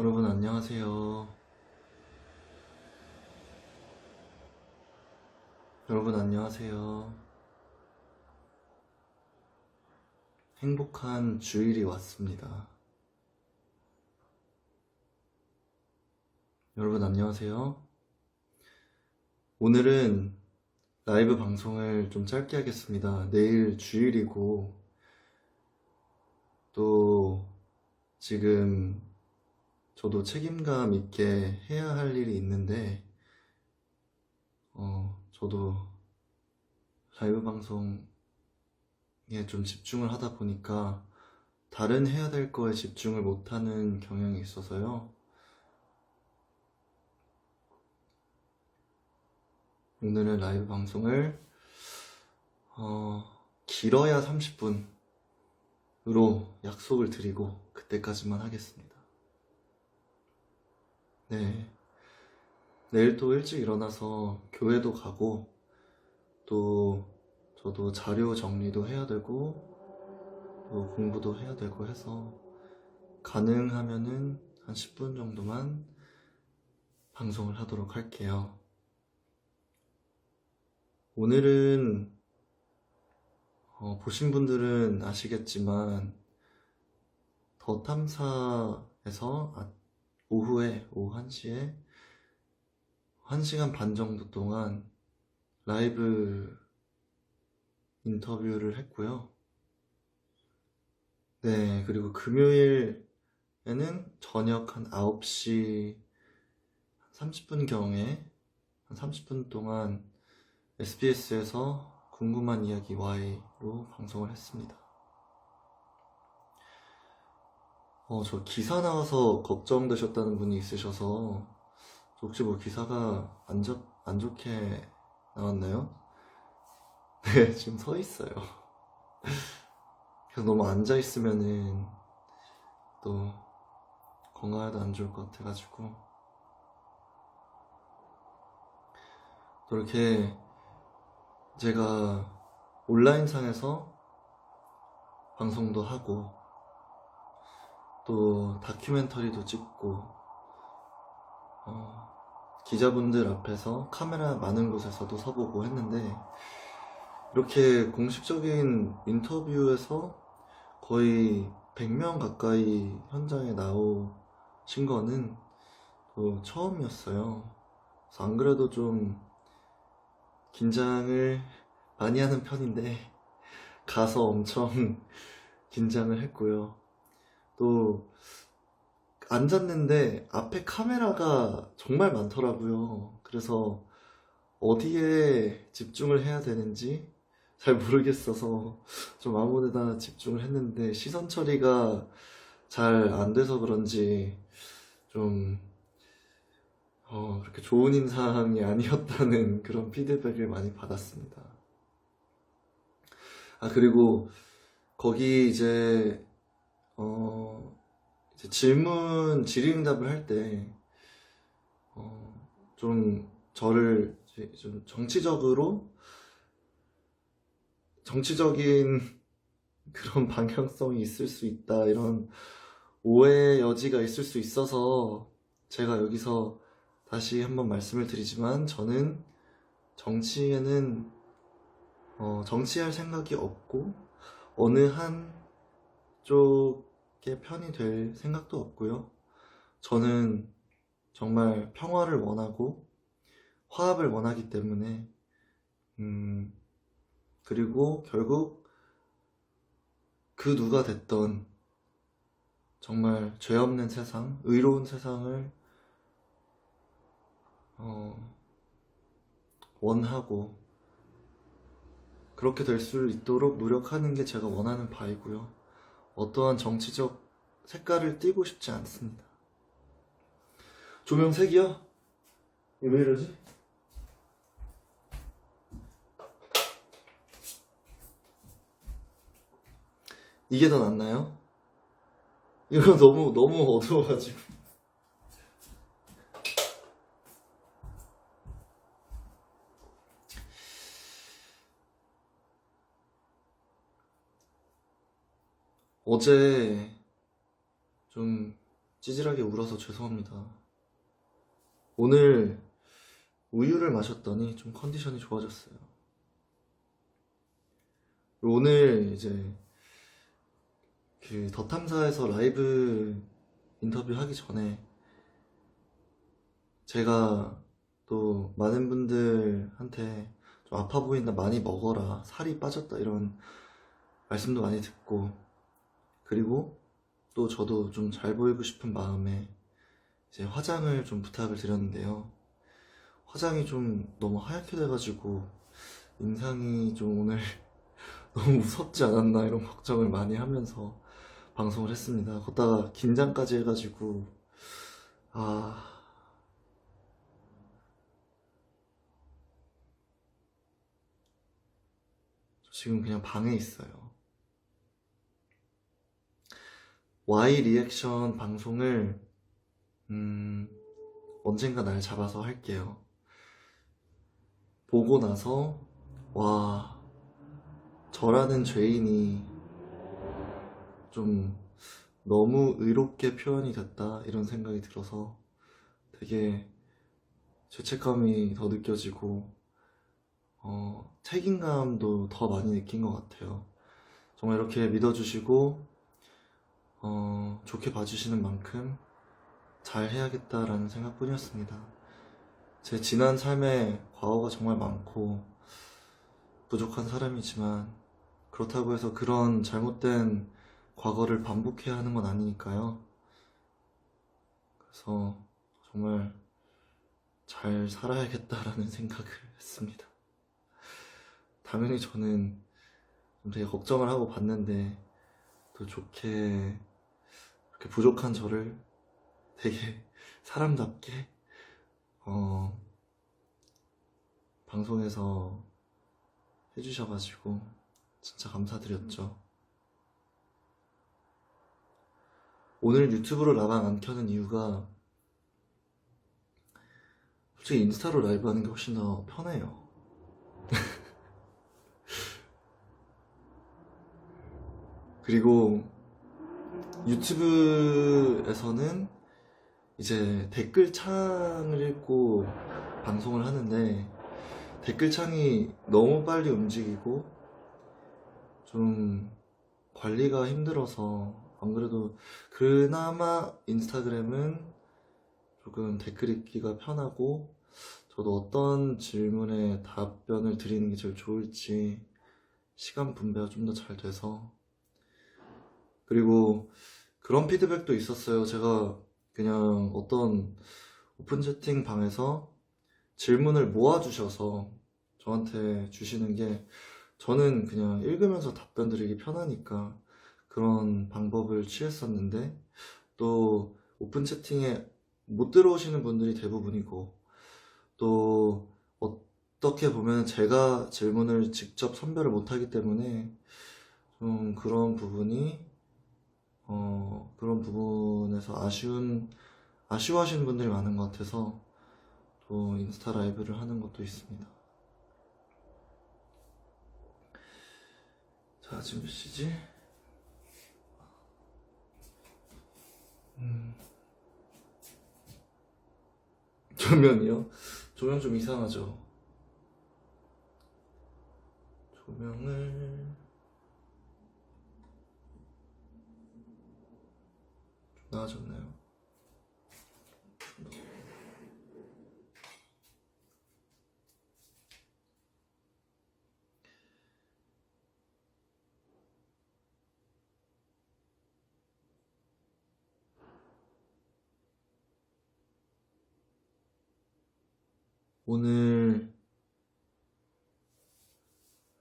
여러분 안녕하세요. 여러분 안녕하세요. 행복한 주일이 왔습니다. 여러분 안녕하세요. 오늘은 라이브 방송을 좀 짧게 하겠습니다. 내일 주일이고 또 지금 저도 책임감 있게 해야 할 일이 있는데, 어, 저도 라이브 방송에 좀 집중을 하다 보니까 다른 해야 될 거에 집중을 못하는 경향이 있어서요. 오늘은 라이브 방송을, 어, 길어야 30분으로 약속을 드리고 그때까지만 하겠습니다. 네. 내일 또 일찍 일어나서 교회도 가고, 또 저도 자료 정리도 해야 되고, 또 공부도 해야 되고 해서, 가능하면은 한 10분 정도만 방송을 하도록 할게요. 오늘은, 어, 보신 분들은 아시겠지만, 더 탐사에서 아- 오후에, 오후 1시에 1시간 반 정도 동안 라이브 인터뷰를 했고요. 네, 그리고 금요일에는 저녁 한 9시 30분경에 한 30분 동안 SBS에서 궁금한 이야기 Y로 방송을 했습니다. 어, 저 기사 나와서 걱정되셨다는 분이 있으셔서 저 혹시 뭐 기사가 안, 좋, 안 좋게 나왔나요? 네, 지금 서 있어요. 그래서 너무 앉아 있으면은 또 건강에도 안 좋을 것 같아가지고 또 이렇게 제가 온라인상에서 방송도 하고 또 다큐멘터리도 찍고 어, 기자분들 앞에서 카메라 많은 곳에서도 서보고 했는데 이렇게 공식적인 인터뷰에서 거의 100명 가까이 현장에 나오신 거는 또 처음이었어요. 그래서 안 그래도 좀 긴장을 많이 하는 편인데 가서 엄청 긴장을 했고요. 또 앉았는데 앞에 카메라가 정말 많더라고요. 그래서 어디에 집중을 해야 되는지 잘 모르겠어서 좀 아무 데나 집중을 했는데 시선 처리가 잘 안 돼서 그런지 좀 어, 그렇게 좋은 인상이 아니었다는 그런 피드백을 많이 받았습니다. 아, 그리고 거기 이제 어, 질문, 질의응답을 할 때, 어, 좀 저를 좀 정치적으로, 정치적인 그런 방향성이 있을 수 있다, 이런 오해 여지가 있을 수 있어서 제가 여기서 다시 한번 말씀을 드리지만 저는 정치에는 어, 정치할 생각이 없고 어느 한 쪽 의 편이 될 생각도 없고요. 저는 정말 평화를 원하고 화합을 원하기 때문에 음, 그리고 결국 그 누가 됐던 정말 죄 없는 세상, 의로운 세상을 어, 원하고 그렇게 될 수 있도록 노력하는 게 제가 원하는 바이고요. 어떠한 정치적 색깔을 띠고 싶지 않습니다. 조명 색이요? 왜 이러지? 이게 더 낫나요? 이거 너무 너무 어두워가지고 어제 좀 찌질하게 울어서 죄송합니다. 오늘 우유를 마셨더니 좀 컨디션이 좋아졌어요. 오늘 이제 그 더탐사에서 라이브 인터뷰 하기 전에 제가 또 많은 분들한테 좀 아파 보인다 많이 먹어라 살이 빠졌다 이런 말씀도 많이 듣고 그리고 또 저도 좀 잘 보이고 싶은 마음에 이제 화장을 좀 부탁을 드렸는데요 화장이 좀 너무 하얗게 돼가지고 인상이 좀 오늘 너무 무섭지 않았나 이런 걱정을 많이 하면서 방송을 했습니다. 걷다가 긴장까지 해가지고 아저 지금 그냥 방에 있어요. Y 리액션 방송을 음, 언젠가 날 잡아서 할게요. 보고 나서 와 저라는 죄인이 좀 너무 의롭게 표현이 됐다 이런 생각이 들어서 되게 죄책감이 더 느껴지고 어, 책임감도 더 많이 느낀 것 같아요. 정말 이렇게 믿어주시고 어, 좋게 봐주시는 만큼 잘 해야겠다라는 생각뿐이었습니다. 제 지난 삶에 과거가 정말 많고 부족한 사람이지만 그렇다고 해서 그런 잘못된 과거를 반복해야 하는 건 아니니까요. 그래서 정말 잘 살아야겠다라는 생각을 했습니다. 당연히 저는 좀 되게 걱정을 하고 봤는데 또 좋게 이렇게 부족한 저를 되게 사람답게 어, 방송에서 해주셔가지고 진짜 감사드렸죠. 오늘 유튜브로 라방 안 켜는 이유가 솔직히 인스타로 라이브 하는 게 훨씬 더 편해요. 그리고 유튜브에서는 이제 댓글창을 읽고 방송을 하는데 댓글창이 너무 빨리 움직이고 좀 관리가 힘들어서 안 그래도 그나마 인스타그램은 조금 댓글 읽기가 편하고 저도 어떤 질문에 답변을 드리는 게 제일 좋을지 시간 분배가 좀 더 잘 돼서 그리고 그런 피드백도 있었어요. 제가 그냥 어떤 오픈 채팅 방에서 질문을 모아주셔서 저한테 주시는 게 저는 그냥 읽으면서 답변 드리기 편하니까 그런 방법을 취했었는데 또 오픈 채팅에 못 들어오시는 분들이 대부분이고 또 어떻게 보면 제가 질문을 직접 선별을 못하기 때문에 좀 그런 부분이 어 그런 부분에서 아쉬운 아쉬워하시는 분들이 많은 것 같아서 또 인스타 라이브를 하는 것도 있습니다. 자, 지금 몇 시지? 음. 조명이요? 조명 좀 이상하죠? 조명을 좀 나아졌나요? 오늘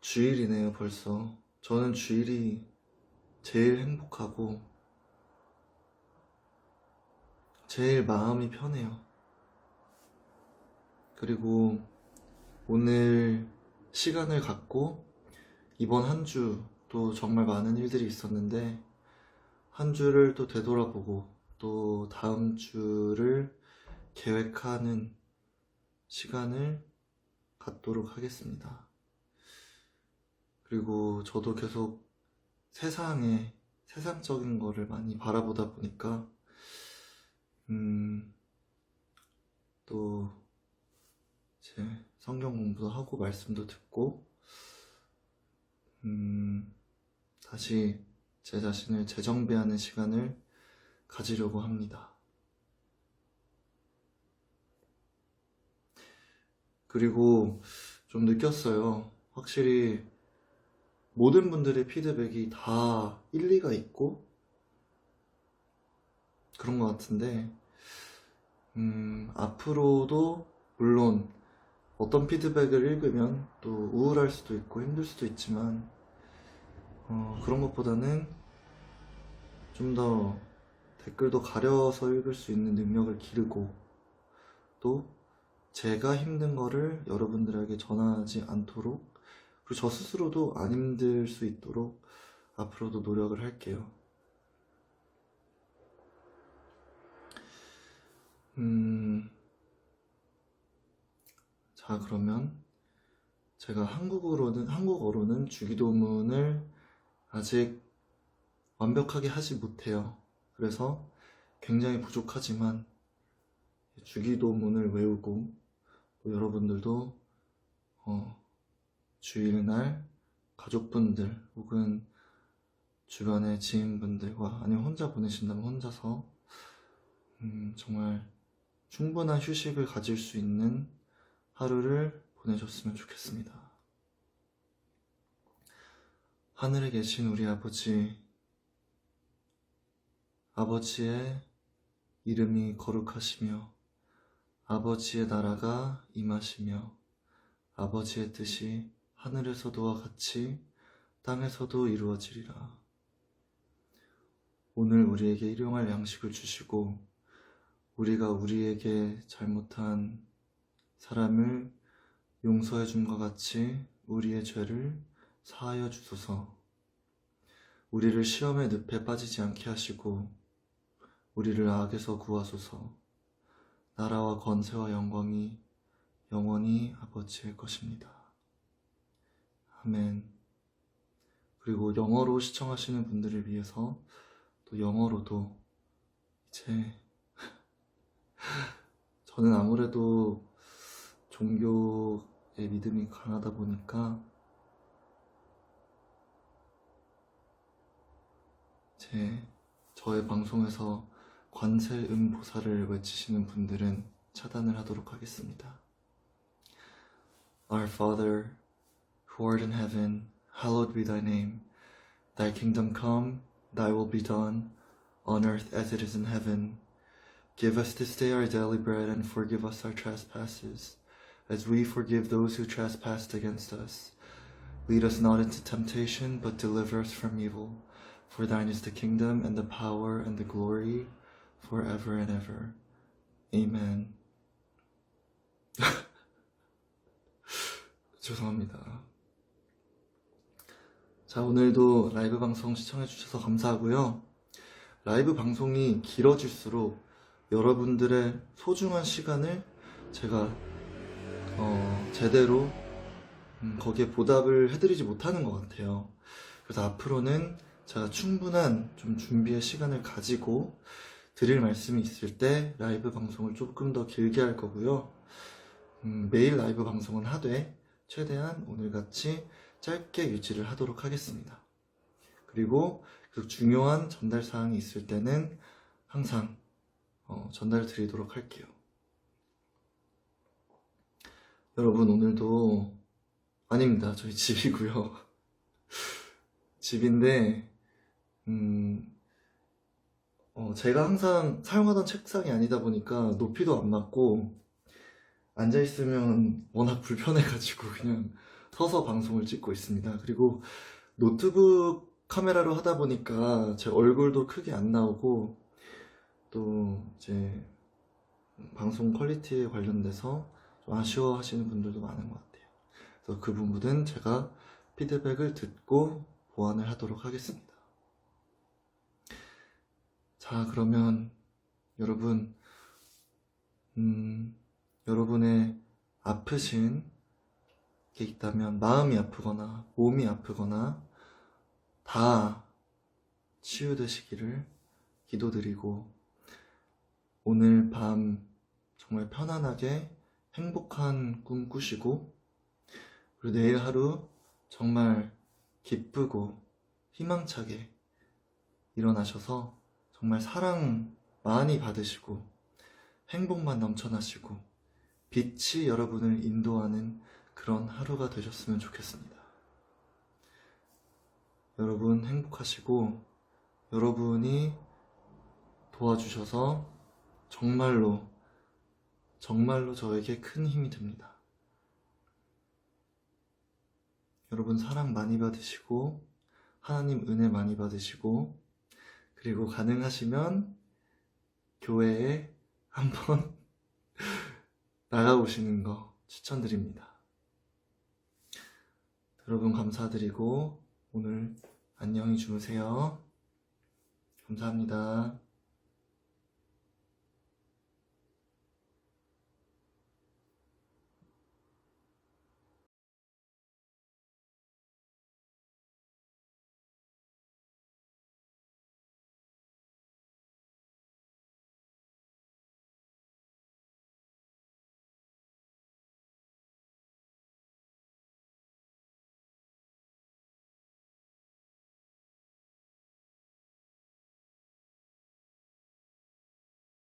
주일이네요, 벌써. 저는 주일이 제일 행복하고 제일 마음이 편해요. 그리고 오늘 시간을 갖고 이번 한 주 또 정말 많은 일들이 있었는데 한 주를 또 되돌아보고 또 다음 주를 계획하는 시간을 갖도록 하겠습니다. 그리고 저도 계속 세상에 세상적인 거를 많이 바라보다 보니까 음, 또, 이제 성경 공부도 하고 말씀도 듣고, 음, 다시 제 자신을 재정비하는 시간을 가지려고 합니다. 그리고 좀 느꼈어요. 확실히 모든 분들의 피드백이 다 일리가 있고 그런 것 같은데, 음, 앞으로도 물론 어떤 피드백을 읽으면 또 우울할 수도 있고 힘들 수도 있지만, 어, 그런 것보다는 좀 더 댓글도 가려서 읽을 수 있는 능력을 기르고, 또 제가 힘든 거를 여러분들에게 전하지 않도록, 그리고 저 스스로도 안 힘들 수 있도록 앞으로도 노력을 할게요. 음, 자, 그러면 제가 한국어로는, 한국어로는 주기도문을 아직 완벽하게 하지 못해요. 그래서 굉장히 부족하지만 주기도문을 외우고 또 여러분들도 어, 주일날 가족분들 혹은 주변의 지인분들과 아니면 혼자 보내신다면 혼자서 음, 정말 충분한 휴식을 가질 수 있는 하루를 보내셨으면 좋겠습니다. 하늘에 계신 우리 아버지, 아버지의 이름이 거룩하시며, 아버지의 나라가 임하시며, 아버지의 뜻이 하늘에서도와 같이 땅에서도 이루어지리라. 오늘 우리에게 일용할 양식을 주시고, 우리가 우리에게 잘못한 사람을 용서해 줌과 같이 우리의 죄를 사하여 주소서. 우리를 시험의 늪에 빠지지 않게 하시고 우리를 악에서 구하소서. 나라와 권세와 영광이 영원히 아버지의 것입니다. 아멘. 그리고 영어로 시청하시는 분들을 위해서 또 영어로도 이제 저는 아무래도 종교의 믿음이 강하다 보니까 제 저의 방송에서 관세음 보살을 외치시는 분들은 차단을 하도록 하겠습니다. Our Father, who art in heaven, hallowed be thy name. Thy kingdom come, thy will be done, on earth as it is in heaven. Give us this day our daily bread and forgive us our trespasses, as we forgive those who trespass against us. Lead us not into temptation, but deliver us from evil. For thine is the kingdom and the power and the glory forever and ever. Amen. 죄송합니다. 자, 오늘도 라이브 방송 시청해주셔서 감사하고요. 라이브 방송이 길어질수록 여러분들의 소중한 시간을 제가 어, 제대로 음, 거기에 보답을 해드리지 못하는 것 같아요. 그래서 앞으로는 제가 충분한 좀 준비의 시간을 가지고 드릴 말씀이 있을 때 라이브 방송을 조금 더 길게 할 거고요. 음, 매일 라이브 방송은 하되 최대한 오늘같이 짧게 유지를 하도록 하겠습니다. 그리고 그 중요한 전달 사항이 있을 때는 항상 어, 전달 드리도록 할게요. 여러분 오늘도 아닙니다. 저희 집이고요. 집인데 음, 어, 제가 항상 사용하던 책상이 아니다 보니까 높이도 안 맞고 앉아 있으면 워낙 불편해가지고 그냥 서서 방송을 찍고 있습니다. 그리고 노트북 카메라로 하다 보니까 제 얼굴도 크게 안 나오고 또 이제 방송 퀄리티에 관련돼서 좀 아쉬워하시는 분들도 많은 것 같아요. 그래서 그 부분은 제가 피드백을 듣고 보완을 하도록 하겠습니다. 자, 그러면 여러분, 음, 여러분의 아프신 게 있다면 마음이 아프거나 몸이 아프거나 다 치유되시기를 기도드리고 오늘 밤 정말 편안하게 행복한 꿈 꾸시고, 그리고 내일 하루 정말 기쁘고 희망차게 일어나셔서 정말 사랑 많이 받으시고, 행복만 넘쳐나시고, 빛이 여러분을 인도하는 그런 하루가 되셨으면 좋겠습니다. 여러분 행복하시고, 여러분이 도와주셔서 정말로, 정말로 저에게 큰 힘이 됩니다. 여러분 사랑 많이 받으시고, 하나님 은혜 많이 받으시고, 그리고 가능하시면 교회에 한번 나가보시는 거 추천드립니다. 여러분 감사드리고 오늘 안녕히 주무세요. 감사합니다.